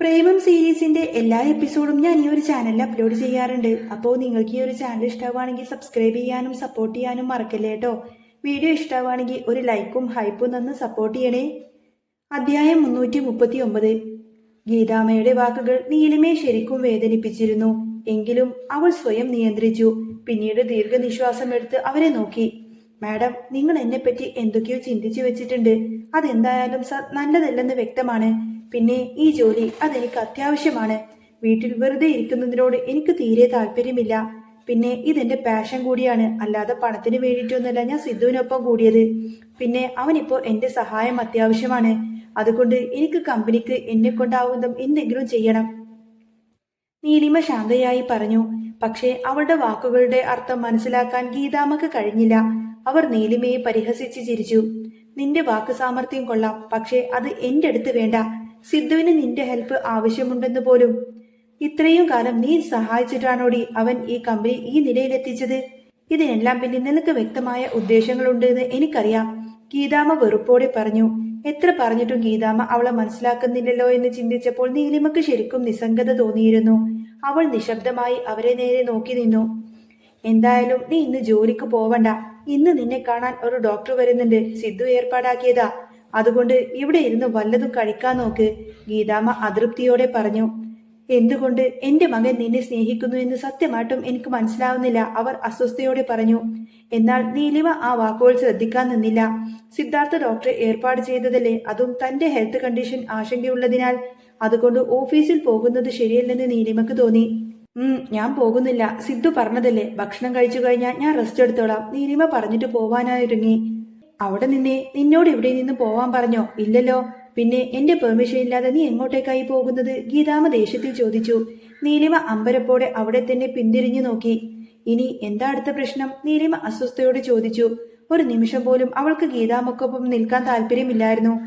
പ്രേമം സീരീസിന്റെ എല്ലാ എപ്പിസോഡും ഞാൻ ഈ ഒരു ചാനലിൽ അപ്ലോഡ് ചെയ്യാറുണ്ട്. അപ്പോൾ നിങ്ങൾക്ക് ഈ ഒരു ചാനൽ ഇഷ്ടമാണെങ്കിൽ സബ്സ്ക്രൈബ് ചെയ്യാനും സപ്പോർട്ട് ചെയ്യാനും മറക്കല്ലേ കേട്ടോ. വീഡിയോ ഇഷ്ടമാണെങ്കിൽ ഒരു ലൈക്കും ഹൈപ്പും തന്ന് സപ്പോർട്ട് ചെയ്യണേ. അധ്യായം മുന്നൂറ്റി മുപ്പത്തി ഒമ്പത് ഗീതാമയുടെ വാക്കുകൾ നീലിമയെ ശരിക്കും വേദനിപ്പിച്ചിരുന്നു. എങ്കിലും അവൾ സ്വയം നിയന്ത്രിച്ചു. പിന്നീട് ദീർഘനിശ്വാസം എടുത്ത് അവരെ നോക്കി. മാഡം നിങ്ങൾ എന്നെപ്പറ്റി എന്തൊക്കെയോ ചിന്തിച്ചു വെച്ചിട്ടുണ്ട്. അതെന്തായാലും സർ നല്ലതല്ലെന്ന് വ്യക്തമാണ്. പിന്നെ ഈ ജോലി അതെനിക്ക് അത്യാവശ്യമാണ്. വീട്ടിൽ വെറുതെ ഇരിക്കുന്നതിനോട് എനിക്ക് തീരെ താല്പര്യമില്ല. പിന്നെ ഇതെന്റെ പാഷൻ കൂടിയാണ്. അല്ലാതെ പണത്തിന് വേണ്ടിയിട്ടൊന്നുമല്ല ഞാൻ സിദ്ധുവിനൊപ്പം കൂടിയത്. പിന്നെ അവനിപ്പോ എന്റെ സഹായം അത്യാവശ്യമാണ്. അതുകൊണ്ട് എനിക്ക് കമ്പനിക്ക് എന്നെ കൊണ്ടാവുന്നതും എന്തെങ്കിലും ചെയ്യണം. നീലിമ ശാന്തയായി പറഞ്ഞു. പക്ഷേ അവളുടെ വാക്കുകളുടെ അർത്ഥം മനസ്സിലാക്കാൻ ഗീതാമ്മക്ക് കഴിഞ്ഞില്ല. അവർ നീലിമയെ പരിഹസിച്ച് ചിരിച്ചു. നിന്റെ വാക്ക് സാമർഥ്യം കൊള്ളാം. പക്ഷേ അത് എന്റെ അടുത്ത് വേണ്ട. സിദ്ധുവിന് നിന്റെ ഹെൽപ്പ് ആവശ്യമുണ്ടെന്ന് പോലും. ഇത്രയും കാലം നീ സഹായിച്ചിട്ടാണോടി അവൻ ഈ കമ്പനി ഈ നിലയിലെത്തിച്ചത്? ഇതിനെല്ലാം പിന്നെ നിനക്ക് വ്യക്തമായ ഉദ്ദേശങ്ങളുണ്ട് എന്ന് എനിക്കറിയാം. ഗീതാമ വെറുപ്പോടെ പറഞ്ഞു എത്ര പറഞ്ഞിട്ടും ഗീതാമ അവളെ മനസ്സിലാക്കുന്നില്ലല്ലോ എന്ന് ചിന്തിച്ചപ്പോൾ നീലിമക്ക് ശരിക്കും നിസ്സംഗത തോന്നിയിരുന്നു. അവൾ നിശബ്ദമായി അവരെ നേരെ നോക്കി നിന്നു. എന്തായാലും നീ ഇന്ന് ജോലിക്ക് പോവണ്ട. ഇന്ന് നിന്നെ കാണാൻ ഒരു ഡോക്ടർ വരുന്നുണ്ട്. സിദ്ധു ഏർപ്പാടാക്കിയതാ. അതുകൊണ്ട് ഇവിടെ ഇരുന്ന് വല്ലതും കഴിക്കാൻ നോക്ക്. ഗീതാമ്മ അതൃപ്തിയോടെ പറഞ്ഞു എന്തുകൊണ്ട് എന്റെ മകൻ നിന്നെ സ്നേഹിക്കുന്നു എന്ന് സത്യമായിട്ടും എനിക്ക് മനസ്സിലാവുന്നില്ല അവർ അസ്വസ്ഥയോടെ പറഞ്ഞു. എന്നാൽ നീലിമ ആ വാക്കുകൾ ശ്രദ്ധിക്കാൻ നിന്നില്ല. സിദ്ധാർത്ഥ ഡോക്ടറെ ഏർപ്പാട് ചെയ്തതല്ലേ? അതും തന്റെ ഹെൽത്ത് കണ്ടീഷൻ ആശങ്കയുള്ളതിനാൽ. അതുകൊണ്ട് ഓഫീസിൽ പോകുന്നത് ശരിയല്ലെന്ന് നീലിമക്ക് തോന്നി. ഉം ഞാൻ പോകുന്നില്ല. സിദ്ധു പറഞ്ഞതല്ലേ. ഭക്ഷണം കഴിച്ചു കഴിഞ്ഞാൽ ഞാൻ റെസ്റ്റ് എടുത്തോളാം. നീലിമ പറഞ്ഞിട്ട് പോവാനായൊരുങ്ങി. അവിടെ നിന്നെ നിന്നോട് ഇവിടെ നിന്ന് പോവാൻ പറഞ്ഞോ? ഇല്ലല്ലോ. പിന്നെ എന്റെ പെർമിഷൻ ഇല്ലാതെ നീ എങ്ങോട്ടേക്കായി പോകുന്നത്? ഗീതാമ ദേഷ്യത്തിൽ ചോദിച്ചു. നീലിമ അമ്പരപ്പോടെ അവിടെ തന്നെ പിന്തിരിഞ്ഞു നോക്കി. ഇനി എന്താ അടുത്ത പ്രശ്നം? നീലിമ അസ്വസ്ഥയോട് ചോദിച്ചു. ഒരു നിമിഷം പോലും അവൾക്ക് ഗീതാമക്കൊപ്പം നിൽക്കാൻ താല്പര്യമില്ലായിരുന്നു.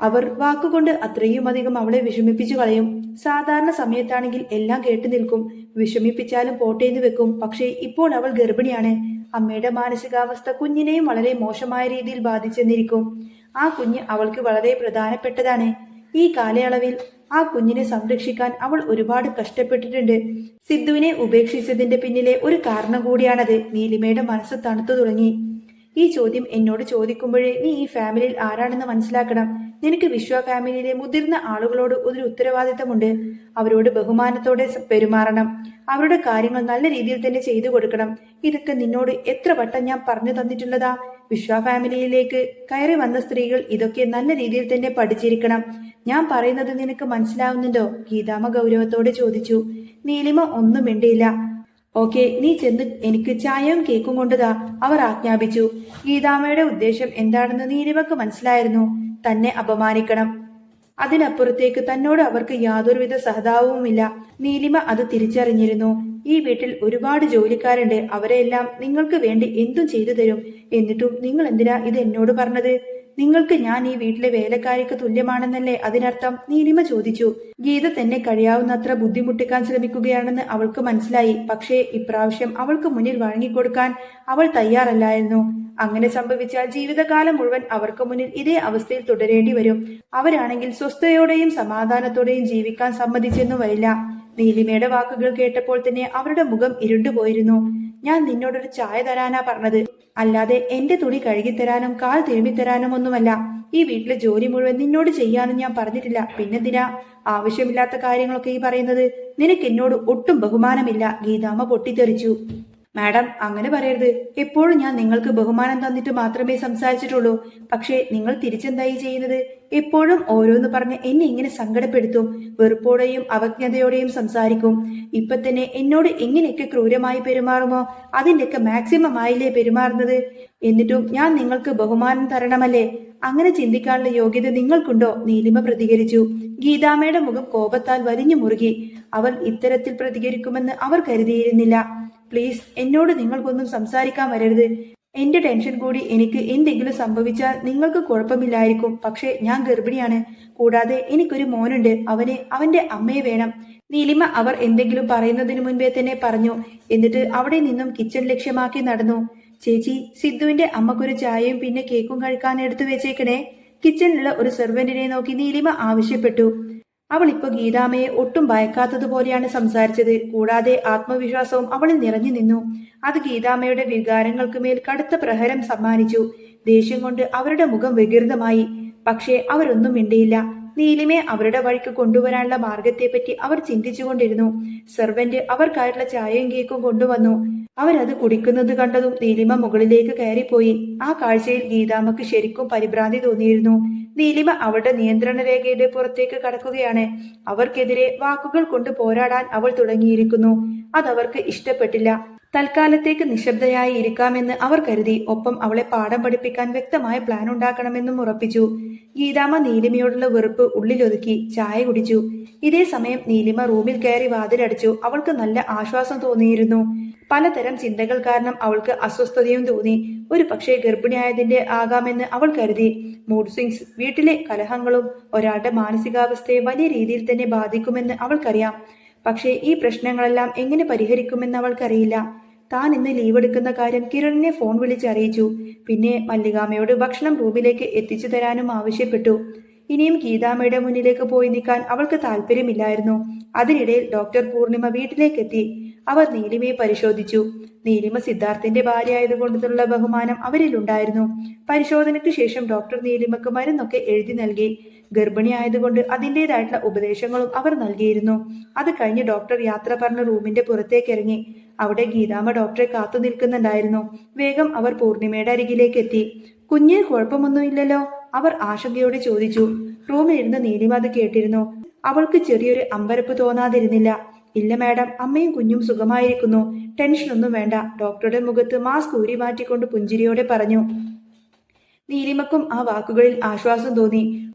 അവർ വാക്കുകൊണ്ട് അത്രയും അധികം അവളെ വിഷമിപ്പിച്ചു കളയും. സാധാരണ സമയത്താണെങ്കിൽ എല്ലാം കേട്ടു നിൽക്കും. വിഷമിപ്പിച്ചാലും പോട്ടേന്ന് വെക്കും. പക്ഷേ ഇപ്പോൾ അവൾ ഗർഭിണിയാണ്. അമ്മയുടെ മാനസികാവസ്ഥ കുഞ്ഞിനെയും വളരെ മോശമായ രീതിയിൽ ബാധിച്ചെന്നിരിക്കും. ആ കുഞ്ഞ് അവൾക്ക് വളരെ പ്രധാനപ്പെട്ടതാണ്. ഈ കാലയളവിൽ ആ കുഞ്ഞിനെ സംരക്ഷിക്കാൻ അവൾ ഒരുപാട് കഷ്ടപ്പെട്ടിട്ടുണ്ട്. സിദ്ധുവിനെ ഉപേക്ഷിച്ചതിന്റെ പിന്നിലെ ഒരു കാരണം കൂടിയാണത്. നീലിമയുടെ മനസ്സ് തണുത്തു തുടങ്ങി. ഈ ചോദ്യം എന്നോട് ചോദിക്കുമ്പോഴേ നീ ഈ ഫാമിലിയിൽ ആരാണെന്ന് മനസ്സിലാക്കണം. നിനക്ക് വിശ്വ ഫാമിലിയിലെ മുതിർന്ന ആളുകളോട് ഒരു ഉത്തരവാദിത്തമുണ്ട്. അവരോട് ബഹുമാനത്തോടെ പെരുമാറണം. അവരുടെ കാര്യങ്ങൾ നല്ല രീതിയിൽ തന്നെ ചെയ്തു കൊടുക്കണം. ഇതൊക്കെ നിന്നോട് എത്ര വട്ടം ഞാൻ പറഞ്ഞു തന്നിട്ടുള്ളതാ? വിശ്വ ഫാമിലിയിലേക്ക് കയറി വന്ന സ്ത്രീകൾ ഇതൊക്കെ നല്ല രീതിയിൽ തന്നെ പഠിച്ചിരിക്കണം. ഞാൻ പറയുന്നത് നിനക്ക് മനസ്സിലാവുന്നുണ്ടോ? ഗീതാമ ഗൗരവത്തോടെ ചോദിച്ചു. നീലിമ ഒന്നും മിണ്ടിയില്ല. ഓക്കെ നീ ചെന്ന് എനിക്ക് ചായയും കേക്കും കൊണ്ടുതാ അവർ ആജ്ഞാപിച്ചു. ഗീതാമ്മയുടെ ഉദ്ദേശം എന്താണെന്ന് നീലിമക്ക് മനസ്സിലായിരുന്നു. തന്നെ അപമാനിക്കണം. അതിനപ്പുറത്തേക്ക് തന്നോട് അവർക്ക് യാതൊരുവിധ സഹതാപവുമില്ല. നീലിമ അത് തിരിച്ചറിഞ്ഞിരുന്നു. ഈ വീട്ടിൽ ഒരുപാട് ജോലിക്കാരുണ്ട്. അവരെല്ലാം നിങ്ങൾക്ക് വേണ്ടി എന്തും ചെയ്തു തരും. എന്നിട്ടും നിങ്ങൾ എന്തിനാ ഇത് എന്നോട് പറഞ്ഞത്? നിങ്ങൾക്ക് ഞാൻ ഈ വീട്ടിലെ വേലക്കാരിക്ക് തുല്യമാണെന്നല്ലേ അതിനർത്ഥം? നീലിമ ചോദിച്ചു. ഗീത തന്നെ കഴിയാവുന്നത്ര ബുദ്ധിമുട്ടിക്കാൻ ശ്രമിക്കുകയാണെന്ന് അവൾക്ക് മനസ്സിലായി. പക്ഷേ ഇപ്രാവശ്യം അവൾക്ക് മുന്നിൽ വഴങ്ങിക്കൊടുക്കാൻ അവൾ തയ്യാറല്ലായിരുന്നു. അങ്ങനെ സംഭവിച്ചാൽ ജീവിതകാലം മുഴുവൻ അവർക്ക് മുന്നിൽ ഇതേ അവസ്ഥയിൽ തുടരേണ്ടി വരും. അവരാണെങ്കിൽ സ്വസ്ഥതയോടെയും സമാധാനത്തോടെയും ജീവിക്കാൻ സമ്മതിച്ചെന്നു വരില്ല. നീലിമയുടെ വാക്കുകൾ കേട്ടപ്പോൾ തന്നെ അവരുടെ മുഖം ഇരുണ്ടുപോയിരുന്നു. ഞാൻ നിന്നോടൊരു ചായ തരാനാ പറഞ്ഞത്. അല്ലാതെ എന്റെ തുണി കഴുകിത്തരാനും കാൽ തിരുമ്മിത്തരാനും ഒന്നുമല്ല. ഈ വീട്ടിലെ ജോലി മുഴുവൻ നിന്നോട് ചെയ്യാനും ഞാൻ പറഞ്ഞിട്ടില്ല. പിന്നെന്തിനാ? ആവശ്യമില്ലാത്ത കാര്യങ്ങളൊക്കെ ഈ പറയുന്നത്. നിനക്ക് എന്നോട് ഒട്ടും ബഹുമാനമില്ല. ഗീതാമ്മ പൊട്ടിത്തെറിച്ചു. മാഡം അങ്ങനെ പറയരുത്. എപ്പോഴും ഞാൻ നിങ്ങൾക്ക് ബഹുമാനം തന്നിട്ട് മാത്രമേ സംസാരിച്ചിട്ടുള്ളൂ. പക്ഷേ നിങ്ങൾ തിരിച്ചെന്തായി ചെയ്യുന്നത്? എപ്പോഴും ഓരോന്ന് പറഞ്ഞ് എന്നെ ഇങ്ങനെ സങ്കടപ്പെടുത്തും വെറുപ്പോടെയും അവജ്ഞതയോടെയും സംസാരിക്കും. ഇപ്പൊ തന്നെ എന്നോട് എങ്ങനെയൊക്കെ ക്രൂരമായി പെരുമാറുമോ അതിന്റെയൊക്കെ മാക്സിമം ആയില്ലേ പെരുമാറുന്നത്? എന്നിട്ടും ഞാൻ നിങ്ങൾക്ക് ബഹുമാനം തരണമല്ലേ? അങ്ങനെ ചിന്തിക്കാനുള്ള യോഗ്യത നിങ്ങൾക്കുണ്ടോ? നീലിമ പ്രതികരിച്ചു. ഗീതാമ്മയുടെ മുഖം കോപത്താൽ വലിഞ്ഞു മുറുകി. അവൾ ഇത്തരത്തിൽ പ്രതികരിക്കുമെന്ന് അവർ കരുതിയിരുന്നില്ല. പ്ലീസ് എന്നോട് നിങ്ങൾക്കൊന്നും സംസാരിക്കാൻ വരരുത്. എന്റെ ടെൻഷൻ കൂടി എനിക്ക് എന്തെങ്കിലും സംഭവിച്ചാൽ നിങ്ങൾക്ക് കുഴപ്പമില്ലായിരിക്കും. പക്ഷേ ഞാൻ ഗർഭിണിയാണ്. കൂടാതെ എനിക്കൊരു മോനുണ്ട്. അവന് അവന്റെ അമ്മയെ വേണം. നീലിമ അവർ എന്തെങ്കിലും പറയുന്നതിന് മുൻപേ തന്നെ പറഞ്ഞു. എന്നിട്ട് അവിടെ നിന്നും കിച്ചൺ ലക്ഷ്യമാക്കി നടന്നു. ചേച്ചി സിദ്ധുവിന്റെ അമ്മക്കൊരു ചായയും പിന്നെ കേക്കും കഴിക്കാൻ എടുത്തു വെച്ചേക്കണേ. കിച്ചണിലുള്ള ഒരു സെർവന്റിനെ നോക്കി നീലിമ ആവശ്യപ്പെട്ടു. അവൾ ഇപ്പൊ ഗീതാമയെ ഒട്ടും ഭയക്കാത്തതുപോലെയാണ് സംസാരിച്ചത്. കൂടാതെ ആത്മവിശ്വാസവും അവളിൽ നിറഞ്ഞു നിന്നു. അത് ഗീതാമയുടെ വികാരങ്ങൾക്ക് മേൽ കടുത്ത പ്രഹരം സമ്മാനിച്ചു. ദേഷ്യം കൊണ്ട് അവരുടെ മുഖം വികൃതമായി. പക്ഷേ അവരൊന്നും മിണ്ടിയില്ല. നീലിമെ അവരുടെ വഴിക്ക് കൊണ്ടുവരാനുള്ള മാർഗത്തെപ്പറ്റി അവർ ചിന്തിച്ചുകൊണ്ടിരുന്നു. സെർവന്റ് അവർക്കായിട്ടുള്ള ചായയും കേക്കും കൊണ്ടുവന്നു. അവരത് കുടിക്കുന്നത് കണ്ടതും നീലിമ മുകളിലേക്ക് കയറിപ്പോയി. ആ കാഴ്ചയിൽ ഗീതാമ്മക്ക് ശരിക്കും പരിഭ്രാന്തി തോന്നിയിരുന്നു. നീലിമ അവളുടെ നിയന്ത്രണ രേഖയുടെ പുറത്തേക്ക് കടക്കുകയാണ്. അവർക്കെതിരെ വാക്കുകൾ കൊണ്ട് പോരാടാൻ അവൾ തുടങ്ങിയിരിക്കുന്നു. അതവർക്ക് ഇഷ്ടപ്പെട്ടില്ല. തൽക്കാലത്തേക്ക് നിശബ്ദയായി ഇരിക്കാമെന്ന് അവർ കരുതി ഒപ്പം അവളെ പാഠം പഠിപ്പിക്കാൻ വ്യക്തമായ പ്ലാൻ ഉണ്ടാക്കണമെന്നും ഉറപ്പിച്ചു. ഗീതാമ്മ നീലിമയോടുള്ള വെറുപ്പ് ഉള്ളിലൊതുക്കി ചായ കുടിച്ചു. ഇതേ സമയം നീലിമ റൂമിൽ കയറി വാതിലടിച്ചു. അവൾക്ക് നല്ല ആശ്വാസം തോന്നിയിരുന്നു. പലതരം ചിന്തകൾ കാരണം അവൾക്ക് അസ്വസ്ഥതയും തോന്നി. ഒരു പക്ഷേ ഗർഭിണിയായതിന്റെ ആകാമെന്ന് അവൾ കരുതി. മൂഡ് സ്വിങ്സ് വീട്ടിലെ കലഹങ്ങളും ഒരാളുടെ മാനസികാവസ്ഥയെ വലിയ രീതിയിൽ തന്നെ ബാധിക്കുമെന്ന് അവൾക്കറിയാം. പക്ഷേ ഈ പ്രശ്നങ്ങളെല്ലാം എങ്ങനെ പരിഹരിക്കുമെന്ന് അവൾക്കറിയില്ല. താൻ ഇന്ന് ലീവ് എടുക്കുന്ന കാര്യം കിരണിനെ ഫോൺ വിളിച്ച് അറിയിച്ചു. പിന്നെ മല്ലികാമ്മയോട് ഭക്ഷണം റൂമിലേക്ക് എത്തിച്ചു തരാനും ആവശ്യപ്പെട്ടു. ഇനിയും ഗീതാമ്മയുടെ മുന്നിലേക്ക് പോയി നിൽക്കാൻ അവൾക്ക് താല്പര്യമില്ലായിരുന്നു. അതിനിടയിൽ ഡോക്ടർ പൂർണിമ വീട്ടിലേക്കെത്തി അവർ നീലിമയെ പരിശോധിച്ചു. നീലിമ സിദ്ധാർത്ഥിന്റെ ഭാര്യ ആയതുകൊണ്ടുള്ള ബഹുമാനം അവരിലുണ്ടായിരുന്നു. പരിശോധനയ്ക്ക് ശേഷം ഡോക്ടർ നീലിമക്ക് മരുന്നൊക്കെ എഴുതി നൽകി. ഗർഭിണി ആയതുകൊണ്ട് അതിന്റെതായിട്ടുള്ള ഉപദേശങ്ങളും അവർ നൽകിയിരുന്നു. അത് കഴിഞ്ഞ് ഡോക്ടർ യാത്ര പറഞ്ഞ റൂമിന്റെ പുറത്തേക്ക് ഇറങ്ങി. അവിടെ ഗീതാമ ഡോക്ടറെ കാത്തു നിൽക്കുന്നുണ്ടായിരുന്നു. വേഗം അവർ പൂർണിമയുടെ അരികിലേക്ക് എത്തി. കുഞ്ഞിന് കുഴപ്പമൊന്നുമില്ലല്ലോ? അവർ ആശങ്കയോടെ ചോദിച്ചു. റൂമിലിരുന്ന് നീലിമ അത് കേട്ടിരുന്നു. അവൾക്ക് ചെറിയൊരു അമ്പരപ്പ് തോന്നാതിരുന്നില്ല. ഇല്ല മാഡം അമ്മയും കുഞ്ഞും സുഖമായിരിക്കുന്നു. ടെൻഷനൊന്നും വേണ്ട. ഡോക്ടറുടെ മുഖത്ത് മാസ്ക് ഊരി മാറ്റിക്കൊണ്ട് പുഞ്ചിരിയോടെ പറഞ്ഞു. നീലിമക്കും ആ വാക്കുകളിൽ ആശ്വാസം തോന്നി.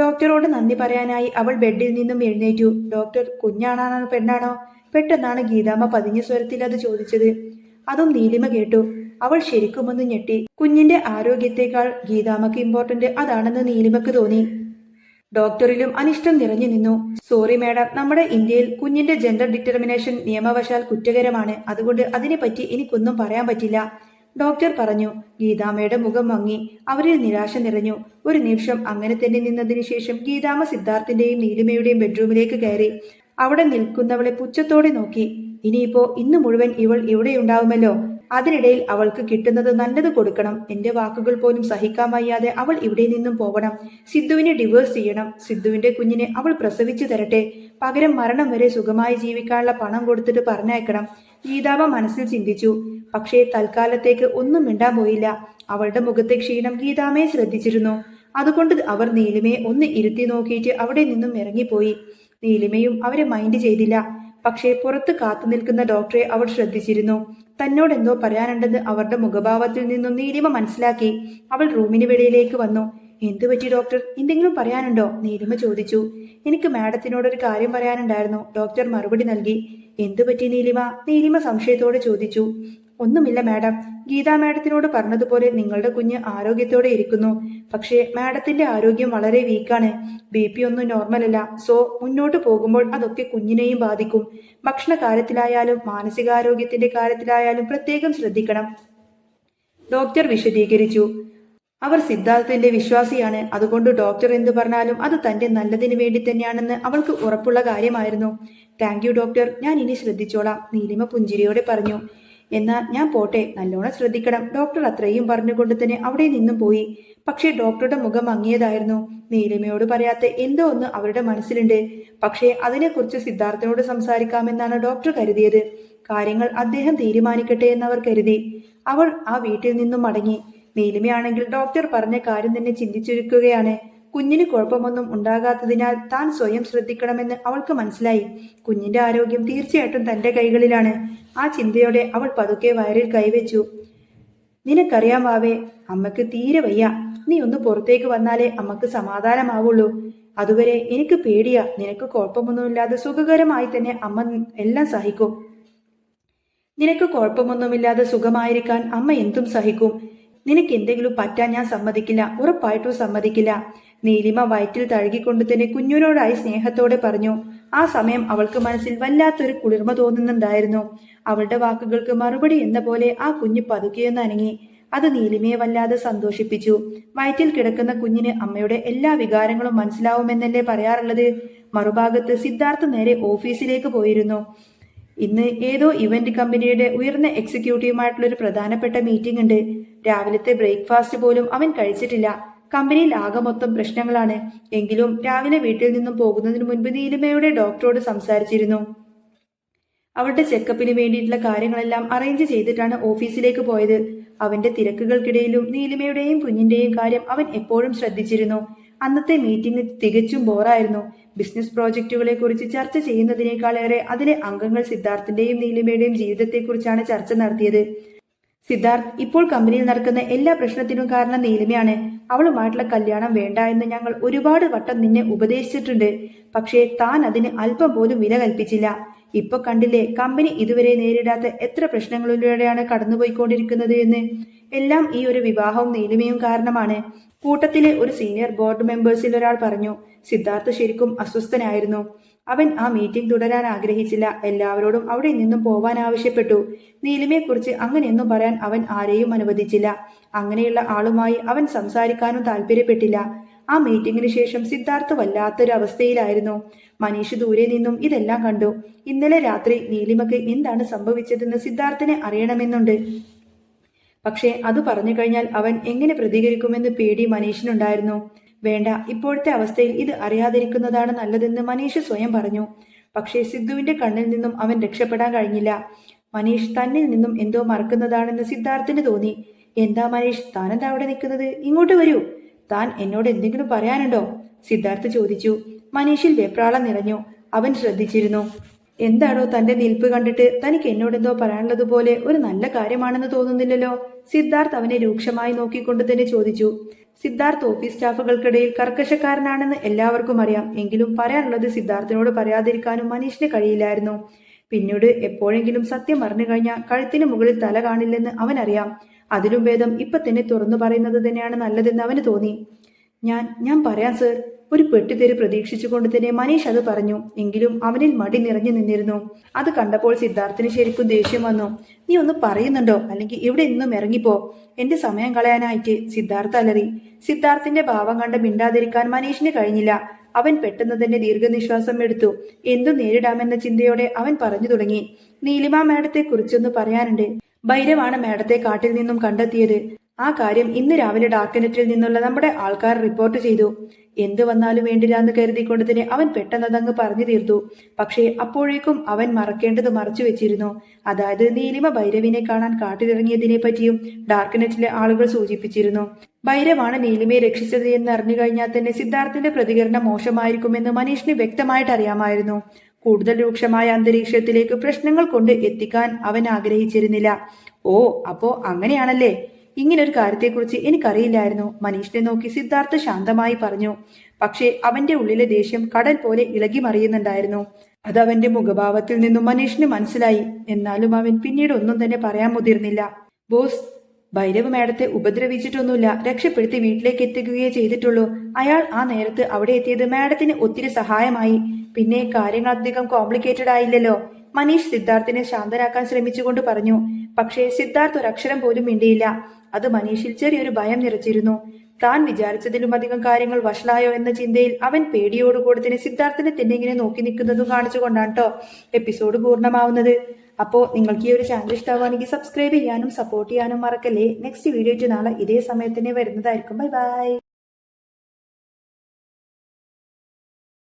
ഡോക്ടറോട് നന്ദി പറയാനായി അവൾ ബെഡിൽ നിന്നും എഴുന്നേറ്റു. ഡോക്ടർ കുഞ്ഞാണാണോ പെണ്ണാണോ? പെട്ടെന്നാണ് ഗീതാമ്മ പതിഞ്ഞ സ്വരത്തിൽ അത് ചോദിച്ചത്. അതും നീലിമ കേട്ടു. അവൾ ശരിക്കുമൊന്ന് ഞെട്ടി. കുഞ്ഞിന്റെ ആരോഗ്യത്തെക്കാൾ ഗീതാമ്മക്ക് ഇമ്പോർട്ടന്റ് അതാണെന്ന് നീലിമക്ക് തോന്നി. ഡോക്ടറിലും അനിഷ്ടം നിറഞ്ഞു നിന്നു. സോറി മാഡം നമ്മുടെ ഇന്ത്യയിൽ കുഞ്ഞിന്റെ ജെൻഡർ ഡിറ്റർമിനേഷൻ നിയമവശാൽ കുറ്റകരമാണ്. അതുകൊണ്ട് അതിനെപ്പറ്റി എനിക്കൊന്നും പറയാൻ പറ്റില്ല. ഡോക്ടർ പറഞ്ഞു ഗീതാമയുടെ മുഖം മങ്ങി അവരിൽ നിരാശ നിറഞ്ഞു. ഒരു നിമിഷം അങ്ങനെ തന്നെ നിന്നതിന് ശേഷം ഗീതാമ്മ സിദ്ധാർത്ഥിന്റെയും നീലിമയുടെയും ബെഡ്റൂമിലേക്ക് കയറി. അവിടെ നിൽക്കുന്നവളെ പുച്ഛത്തോടെ നോക്കി. ഇനിയിപ്പോ ഇന്ന് മുഴുവൻ ഇവൾ ഇവിടെയുണ്ടാവുമല്ലോ. അതിനിടയിൽ അവൾക്ക് കിട്ടുന്നത് നല്ലത് കൊടുക്കണം. എന്റെ വാക്കുകൾ പോലും സഹിക്കാൻ വയ്യാതെ അവൾ ഇവിടെ നിന്നും പോകണം സിദ്ധുവിനെ ഡിവോഴ്സ് ചെയ്യണം. സിദ്ധുവിന്റെ കുഞ്ഞിനെ അവൾ പ്രസവിച്ചു തരട്ടെ. പകരം മരണം വരെ സുഖമായി ജീവിക്കാനുള്ള പണം കൊടുത്തിട്ട് പറഞ്ഞയക്കണം. ഗീതാവ മനസ്സിൽ ചിന്തിച്ചു. പക്ഷേ തൽക്കാലത്തേക്ക് ഒന്നും മിണ്ടാൻ പോയില്ല. അവളുടെ മുഖത്തെ ക്ഷീണം ഗീതാമയെ ശ്രദ്ധിച്ചിരുന്നു. അതുകൊണ്ട് അവർ നീലിമയെ ഒന്ന് ഇരുത്തി നോക്കിയിട്ട് അവിടെ നിന്നും ഇറങ്ങിപ്പോയി. നീലിമയും അവരെ മൈൻഡ് ചെയ്തില്ല. പക്ഷേ പുറത്ത് കാത്തു നിൽക്കുന്ന ഡോക്ടറെ അവൾ ശ്രദ്ധിച്ചിരുന്നു. തന്നോട് എന്തോ പറയാനുണ്ടെന്ന് അവരുടെ മുഖഭാവത്തിൽ നിന്നും നീലിമ മനസ്സിലാക്കി അവൾ റൂമിന് വെളിയിലേക്ക് വന്നു. എന്തു പറ്റി ഡോക്ടർ? എന്തെങ്കിലും പറയാനുണ്ടോ? നീലിമ ചോദിച്ചു. എനിക്ക് മാഡത്തിനോട് ഒരു കാര്യം പറയാനുണ്ടായിരുന്നു. ഡോക്ടർ മറുപടി നൽകി. എന്തു പറ്റി നീലിമ? നീലിമ സംശയത്തോടെ ചോദിച്ചു. ഒന്നുമില്ല മാഡം. ഗീതാ മാഡത്തിനോട് പറഞ്ഞതുപോലെ നിങ്ങളുടെ കുഞ്ഞ് ആരോഗ്യത്തോടെ ഇരിക്കുന്നു. പക്ഷേ മാഡത്തിന്റെ ആരോഗ്യം വളരെ വീക്കാണ്. ബി പി ഒന്നും നോർമൽ അല്ല. സോ മുന്നോട്ട് പോകുമ്പോൾ അതൊക്കെ കുഞ്ഞിനെയും ബാധിക്കും. ഭക്ഷണ കാര്യത്തിലായാലും മാനസികാരോഗ്യത്തിന്റെ കാര്യത്തിലായാലും പ്രത്യേകം ശ്രദ്ധിക്കണം. ഡോക്ടർ വിശദീകരിച്ചു. അവർ സിദ്ധാർത്ഥന്റെ വിശ്വാസിയാണ്. അതുകൊണ്ട് ഡോക്ടർ എന്തു പറഞ്ഞാലും അത് തന്റെ നല്ലതിന് വേണ്ടി തന്നെയാണെന്ന് അവൾക്ക് ഉറപ്പുള്ള കാര്യമായിരുന്നു. Thank you doctor. ഞാൻ ഇനി ശ്രദ്ധിച്ചോളാം നീലിമ പുഞ്ചിരിയോടെ പറഞ്ഞു. എന്നാൽ ഞാൻ പോട്ടെ നല്ലോണം ശ്രദ്ധിക്കണം. ഡോക്ടർ അത്രയും പറഞ്ഞുകൊണ്ട് തന്നെ അവിടെ നിന്നും പോയി. പക്ഷേ ഡോക്ടറുടെ മുഖം മങ്ങിയതായിരുന്നു. നീലിമയോട് പറയാത്ത എന്തോ ഒന്ന് അവരുടെ മനസ്സിലുണ്ട്. പക്ഷേ അതിനെക്കുറിച്ച് സിദ്ധാർത്ഥനോട് സംസാരിക്കാമെന്നാണ് ഡോക്ടർ കരുതിയത്. കാര്യങ്ങൾ അദ്ദേഹം തീരുമാനിക്കട്ടെ എന്നവർ കരുതി. അവൾ ആ വീട്ടിൽ നിന്നും മടങ്ങി. നീലിമയാണെങ്കിൽ ഡോക്ടർ പറഞ്ഞ കാര്യം തന്നെ ചിന്തിച്ചിരിക്കുകയാണ്. കുഞ്ഞിന് കുഴപ്പമൊന്നും ഉണ്ടാകാത്തതിനാൽ താൻ സ്വയം ശ്രദ്ധിക്കണമെന്ന് അവൾക്ക് മനസ്സിലായി. കുഞ്ഞിന്റെ ആരോഗ്യം തീർച്ചയായിട്ടും തന്റെ കൈകളിലാണ്. ആ ചിന്തയോടെ അവൾ പതുക്കെ വയറിൽ കൈവച്ചു. നിനക്കറിയാം വാവേ അമ്മയ്ക്ക് തീരെ വയ്യ. നീ ഒന്ന് പുറത്തേക്ക് വന്നാലേ അമ്മയ്ക്ക് സമാധാനമാവുള്ളൂ. അതുവരെ എനിക്ക് പേടിയാ. നിനക്ക് കുഴപ്പമൊന്നുമില്ലാതെ സുഖകരമായി തന്നെ അമ്മ എല്ലാം സഹിക്കും. നിനക്ക് കുഴപ്പമൊന്നുമില്ലാതെ സുഖമായിരിക്കാൻ അമ്മ എന്തും സഹിക്കും. നിനക്ക് എന്തെങ്കിലും പറ്റാൻ ഞാൻ സമ്മതിക്കില്ല. ഉറപ്പായിട്ടും സമ്മതിക്കില്ല. നീലിമ വയറ്റിൽ തഴുകിക്കൊണ്ട് തന്നെ കുഞ്ഞിനോടായി സ്നേഹത്തോടെ പറഞ്ഞു ആ സമയം അവൾക്ക് മനസ്സിൽ വല്ലാത്തൊരു കുളിർമ തോന്നുന്നുണ്ടായിരുന്നു. അവളുടെ വാക്കുകൾക്ക് മറുപടി എന്ന പോലെ ആ കുഞ്ഞ് പതുക്കിയെന്ന് അനങ്ങി. അത് നീലിമയെ വല്ലാതെ സന്തോഷിപ്പിച്ചു. വയറ്റിൽ കിടക്കുന്ന കുഞ്ഞിന് അമ്മയുടെ എല്ലാ വികാരങ്ങളും മനസ്സിലാവുമെന്നല്ലേ പറയാറുള്ളത്? മറുഭാഗത്ത് സിദ്ധാർത്ഥ് നേരെ ഓഫീസിലേക്ക് പോയിരുന്നു. ഇന്ന് ഏതോ ഇവന്റ് കമ്പനിയുടെ ഉയർന്ന എക്സിക്യൂട്ടീവുമായിട്ടുള്ള ഒരു പ്രധാനപ്പെട്ട മീറ്റിംഗ് ഉണ്ട്. രാവിലത്തെ ബ്രേക്ക്ഫാസ്റ്റ് പോലും അവൻ കഴിച്ചിട്ടില്ല. കമ്പനിയിൽ ആകെ മൊത്തം പ്രശ്നങ്ങളാണ്. എങ്കിലും രാവിലെ വീട്ടിൽ നിന്നും പോകുന്നതിന് മുൻപ് നീലിമയുടെ ഡോക്ടറോട് സംസാരിച്ചിരുന്നു. അവളുടെ ചെക്കപ്പിന് വേണ്ടിയിട്ടുള്ള കാര്യങ്ങളെല്ലാം അറേഞ്ച് ചെയ്തിട്ടാണ് ഓഫീസിലേക്ക് പോയത്. അവന്റെ തിരക്കുകൾക്കിടയിലും നീലിമയുടെയും കുഞ്ഞിന്റെയും കാര്യം അവൻ എപ്പോഴും ശ്രദ്ധിച്ചിരുന്നു. അന്നത്തെ മീറ്റിംഗ് തികച്ചും ബോറായിരുന്നു. ബിസിനസ് പ്രോജക്റ്റുകളെ കുറിച്ച് ചർച്ച ചെയ്യുന്നതിനേക്കാളേറെ അതിലെ അംഗങ്ങൾ സിദ്ധാർത്ഥിന്റെയും നീലിമയുടെയും ജീവിതത്തെക്കുറിച്ചാണ് ചർച്ച നടത്തിയത്. സിദ്ധാർത്ഥ് ഇപ്പോൾ കമ്പനിയിൽ നടക്കുന്ന എല്ലാ പ്രശ്നത്തിനും കാരണം നീലിമയാണ്. അവളുമായിട്ടുള്ള കല്യാണം വേണ്ട എന്ന് ഞങ്ങൾ ഒരുപാട് വട്ടം നിന്നെ ഉപദേശിച്ചിട്ടുണ്ട്. പക്ഷേ താൻ അതിന് അല്പം പോലും വില കൽപ്പിച്ചില്ല. ഇപ്പൊ കണ്ടില്ലേ കമ്പനി ഇതുവരെ നേരിടാത്ത എത്ര പ്രശ്നങ്ങളിലൂടെയാണ് കടന്നുപോയിക്കൊണ്ടിരിക്കുന്നത് എന്ന്. എല്ലാം ഈ ഒരു വിവാഹവും നീലിമയും കാരണമാണ്. കൂട്ടത്തിലെ ഒരു സീനിയർ ബോർഡ് മെമ്പേഴ്സിൽ ഒരാൾ പറഞ്ഞു സിദ്ധാർത്ഥ് ശരിക്കും അസ്വസ്ഥനായിരുന്നു. അവൻ ആ മീറ്റിംഗ് തുടരാൻ ആഗ്രഹിച്ചില്ല. എല്ലാവരോടും അവിടെ നിന്നും പോവാൻ ആവശ്യപ്പെട്ടു. നീലിമയെക്കുറിച്ച് അങ്ങനെയൊന്നും പറയാൻ അവൻ ആരെയും അനുവദിച്ചില്ല. അങ്ങനെയുള്ള ആളുമായി അവൻ സംസാരിക്കാനും താല്പര്യപ്പെട്ടില്ല ആ മീറ്റിംഗിന് ശേഷം സിദ്ധാർത്ഥ് വല്ലാത്തൊരു അവസ്ഥയിലായിരുന്നു മനീഷ് ദൂരെ നിന്നും ഇതെല്ലാം കണ്ടു. ഇന്നലെ രാത്രി നീലിമക്ക് എന്താണ് സംഭവിച്ചതെന്ന് സിദ്ധാർത്ഥിനെ അറിയണമെന്നുണ്ട്. പക്ഷേ അത് പറഞ്ഞു കഴിഞ്ഞാൽ അവൻ എങ്ങനെ പ്രതികരിക്കുമെന്ന് പേടി മനീഷിനുണ്ടായിരുന്നു. വേണ്ട ഇപ്പോഴത്തെ അവസ്ഥയിൽ ഇത് അറിയാതിരിക്കുന്നതാണ് നല്ലതെന്ന് മനീഷ് സ്വയം പറഞ്ഞു. പക്ഷേ സിദ്ധുവിന്റെ കണ്ണിൽ നിന്നും അവൻ രക്ഷപ്പെടാൻ കഴിഞ്ഞില്ല. മനീഷ് തന്നിൽ നിന്നും എന്തോ മറക്കുന്നതാണെന്ന് സിദ്ധാർത്ഥിന് തോന്നി. എന്താ മനീഷ് താനെന്താ അവിടെ നിൽക്കുന്നത്? ഇങ്ങോട്ട് വരൂ. താൻ എന്നോട് എന്തെങ്കിലും പറയാനുണ്ടോ? സിദ്ധാർത്ഥ് ചോദിച്ചു. മനീഷിൽ വെപ്രാളം നിറഞ്ഞു. അവൻ ശ്രദ്ധിച്ചിരുന്നു. എന്താണോ തന്റെ നിൽപ്പ് കണ്ടിട്ട് തനിക്ക് എന്നോടെന്തോ പറയാനുള്ളതുപോലെ ഒരു നല്ല കാര്യമാണെന്ന് തോന്നുന്നില്ലല്ലോ? സിദ്ധാർത്ഥ് അവനെ രൂക്ഷമായി നോക്കിക്കൊണ്ട് തന്നെ ചോദിച്ചു. സിദ്ധാർത്ഥ് ഓഫീസ് സ്റ്റാഫുകൾക്കിടയിൽ കർക്കശക്കാരനാണെന്ന് എല്ലാവർക്കും അറിയാം. എങ്കിലും പറയാനുള്ളത് സിദ്ധാർത്ഥിനോട് പറയാതിരിക്കാനും മനീഷിന് കഴിയില്ലായിരുന്നു. പിന്നീട് എപ്പോഴെങ്കിലും സത്യം അറിഞ്ഞു കഴിഞ്ഞാൽ കഴുത്തിന് മുകളിൽ തല കാണില്ലെന്ന് അവനറിയാം. അതിലും ഭേദം ഇപ്പൊ തന്നെ തുറന്നു പറയുന്നത് തന്നെയാണ് നല്ലതെന്ന് അവന് തോന്നി. ഞാൻ ഞാൻ പറയാം സർ. ഒരു പെട്ടിത്തേര് പ്രതീക്ഷിച്ചുകൊണ്ട് തന്നെ മനീഷ് അത് പറഞ്ഞു. എങ്കിലും അവനിൽ മടി നിറഞ്ഞു നിന്നിരുന്നു. അത് കണ്ടപ്പോൾ സിദ്ധാർത്ഥിന് ശരിക്കും ദേഷ്യം വന്നു. നീ ഒന്ന് പറയുന്നുണ്ടോ? അല്ലെങ്കിൽ ഇവിടെ നിന്നും ഇറങ്ങിപ്പോ? എന്റെ സമയം കളയാനായിട്ട് സിദ്ധാർത്ഥ അലറി. സിദ്ധാർത്ഥിന്റെ ഭാവം കണ്ട് മിണ്ടാതിരിക്കാൻ മനീഷിന് കഴിഞ്ഞില്ല. അവൻ പെട്ടെന്ന് തന്നെ ദീർഘനിശ്വാസം എടുത്തു. എന്തു നേരിടാമെന്ന ചിന്തയോടെ അവൻ പറഞ്ഞു തുടങ്ങി. നീലിമ മാഡത്തെ കുറിച്ചൊന്ന് പറയാനുണ്ട്. ഭൈരവാണ് മാഡത്തെ കാട്ടിൽ നിന്നും കണ്ടെത്തിയത്. ആ കാര്യം ഇന്ന് രാവിലെ ഡാക്കനറ്റിൽ നിന്നുള്ള നമ്മുടെ ആൾക്കാർ റിപ്പോർട്ട് ചെയ്തു. എന്തു വന്നാലും വേണ്ടില്ല എന്ന് കരുതിക്കൊണ്ട് തന്നെ അവൻ പെട്ടെന്ന് അതങ്ങ് പറഞ്ഞു തീർത്തു. പക്ഷേ അപ്പോഴേക്കും അവൻ മറക്കേണ്ടത് മറച്ചു വെച്ചിരുന്നു. അതായത് നീലിമ ഭൈരവിനെ കാണാൻ കാട്ടിലിറങ്ങിയതിനെ പറ്റിയും ഡാർക്കനെറ്റിലെ ആളുകൾ സൂചിപ്പിച്ചിരുന്നു. ഭൈരവാണ് നീലിമയെ രക്ഷിച്ചത് എന്ന് അറിഞ്ഞു കഴിഞ്ഞാൽ തന്നെ സിദ്ധാർത്ഥന്റെ പ്രതികരണം മോശമായിരിക്കുമെന്ന് മനീഷിന് വ്യക്തമായിട്ട് അറിയാമായിരുന്നു. കൂടുതൽ രൂക്ഷമായ അന്തരീക്ഷത്തിലേക്ക് പ്രശ്നങ്ങൾ കൊണ്ട് എത്തിക്കാൻ അവൻ ആഗ്രഹിച്ചിരുന്നില്ല. ഓ അപ്പോ അങ്ങനെയാണല്ലേ? ഇങ്ങനൊരു കാര്യത്തെക്കുറിച്ച് എനിക്കറിയില്ലായിരുന്നു. മനീഷിനെ നോക്കി സിദ്ധാർത്ഥ ശാന്തമായി പറഞ്ഞു. പക്ഷേ അവന്റെ ഉള്ളിലെ ദേഷ്യം കടൽ പോലെ ഇളകി മറിയുന്നുണ്ടായിരുന്നു. അത് അവന്റെ മുഖഭാവത്തിൽ നിന്നും മനീഷിന് മനസ്സിലായി. എന്നാലും അവൻ പിന്നീട് ഒന്നും തന്നെ പറയാൻ മുതിർന്നില്ല. ബോസ് ഭൈരവ് മേഡത്തെ ഉപദ്രവിച്ചിട്ടൊന്നുമില്ല. രക്ഷപ്പെടുത്തി വീട്ടിലേക്ക് എത്തിക്കുകയേ ചെയ്തിട്ടുള്ളൂ. അയാൾ ആ നേരത്ത് അവിടെ എത്തിയത് മാഡത്തിന് ഒത്തിരി സഹായമായി. പിന്നെ കാര്യങ്ങൾ അധികം കോംപ്ലിക്കേറ്റഡ് ആയില്ലല്ലോ. മനീഷ് സിദ്ധാർത്ഥിനെ ശാന്തരാക്കാൻ ശ്രമിച്ചുകൊണ്ട് പറഞ്ഞു. പക്ഷേ സിദ്ധാർത്ഥ് ഒരക്ഷരം പോലും മിണ്ടിയില്ല. അത് മനീഷിൽ ചെറിയൊരു ഭയം നിറച്ചിരുന്നു. താൻ വിചാരിച്ചതിലും അധികം കാര്യങ്ങൾ വഷളായോ എന്ന ചിന്തയിൽ അവൻ പേടിയോടുകൂടെ തന്നെ സിദ്ധാർത്ഥനെ തന്നെ ഇങ്ങനെ നോക്കി നിൽക്കുന്നതും കാണിച്ചുകൊണ്ടാണ് കേട്ടോ എപ്പിസോഡ് പൂർണമാവുന്നത്. അപ്പോൾ നിങ്ങൾക്ക് ഈ ഒരു ചാനൽ ഇഷ്ടമാവുകയാണെങ്കിൽ സബ്സ്ക്രൈബ് ചെയ്യാനും സപ്പോർട്ട് ചെയ്യാനും മറക്കല്ലേ. നെക്സ്റ്റ് വീഡിയോ നാളെ ഇതേ സമയത്ത് തന്നെ വരുന്നതായിരിക്കും. Bye bye